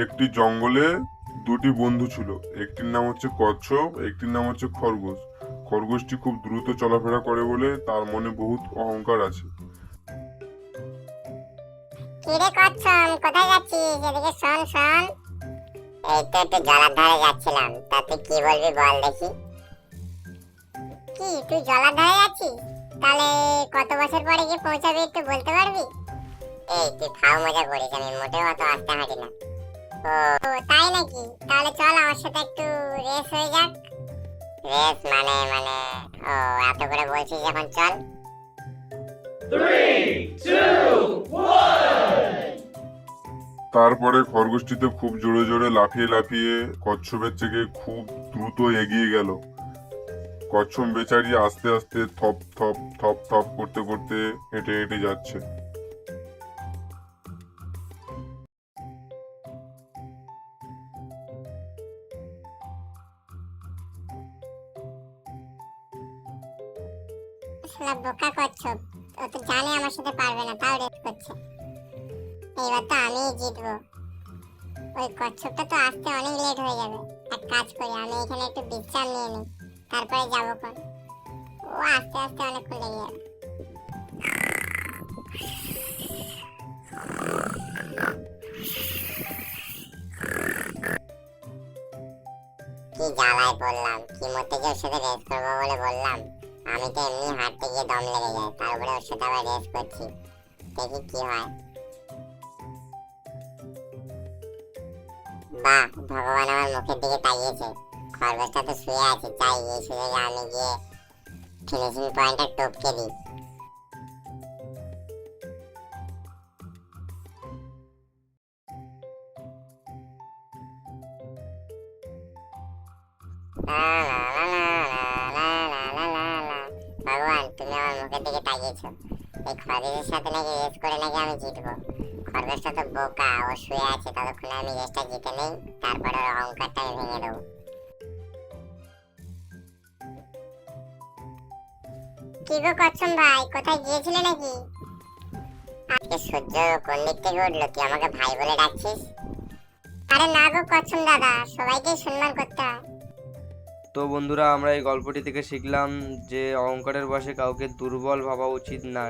একটি জঙ্গলে দুটি বন্ধু ছিল। একটির নাম হচ্ছে কচ্ছপ, একটির নাম হচ্ছে খরগোশ। খরগোশটি খুব দ্রুত চলাফেরা করে বলে তার মনে বহুত অহংকার আছে। কিরে কচ্ছম কোথায় যাচ্ছিস? এদিকে শোন শোন। এই তো একটু জলার ধারে যাচ্ছিলাম। তা তুই কি বলবি বল দেখি। কি, তুই জলার ধারে যাচ্ছিস? তাহলে কত বছর পরে গিয়ে পৌঁছাবি একটু বলতে পারবি? এই, তুই খাও মজা করিস, আমি মোটেও অত হাঁটি না। ও তাই নাকি? তাহলে চল আমার সাথে একটু রেস হয়ে যাক। রেস মানে মানে ও এত করে বলছিস যখন চল। তারপরে খরগোশটিতে খুব জোরে জোরে লাফিয়ে লাফিয়ে কচ্ছপের থেকে খুব দ্রুত এগিয়ে গেল। কচ্ছপ বেচারি আস্তে আস্তে থপ থপ থপ থপ করতে করতে হেঁটে হেঁটে যাচ্ছে। শালা বোকা কচ্ছপ ও তো জানে আমার সাথে পারবে না, তাও রেস করছে। এইবার তো আমিই জিতবো। ওই কচ্ছপটা তো আসতে অনেক লেট হয়ে যাবে। এক কাজ করি, আমি এখানে একটু বিশ্রাম নিয়ে নিই, তারপরে যাব কোন। ও আস্তে আস্তে অনেকক্ষণ লেগে যাবে। কি জ্বালায় পড়লাম কি মতে যে সাথে রেস করব বলে বললাম। আমি তো এমনি হাঁটতে গিয়ে দম লেগে যায় তারপরে ওর সাথে আবার রেস করছি দেখি কি হয় বাহ ভগবান আমার মুখের দিকে তাকিয়েছে খরগোশটা তো শুয়ে আছে চাই এই সুযোগে আমি গিয়ে ফিনিশিং পয়েন্টটা টপকে দিই লা দিকে তাকিয়েছো। এই খরগোশের সাথে নাকি রেস করে নাকি আমি জিতবো? খরগোশটা তো বোকা ও শুয়ে আছে ততক্ষণে আমি রেসটা জিতে নেই তারপরে ওর অহংকারটা আমি ভেঙে দেবো। কি গো কচ্ছম ভাই? কোথায় গিয়েছিলে নাকি? আজকে সূর্য কোন দিক থেকে উঠল? তুই আমাকে ভাই বলে ডাকছিস? আরে না গো কচ্ছম দাদা। সবাইকে সম্মান করতে হয়। তো বন্ধুরা, আমরা এই গল্পটি থেকে শিখলাম যে অহংকারের বশে কাউকে দুর্বল ভাবা উচিত না।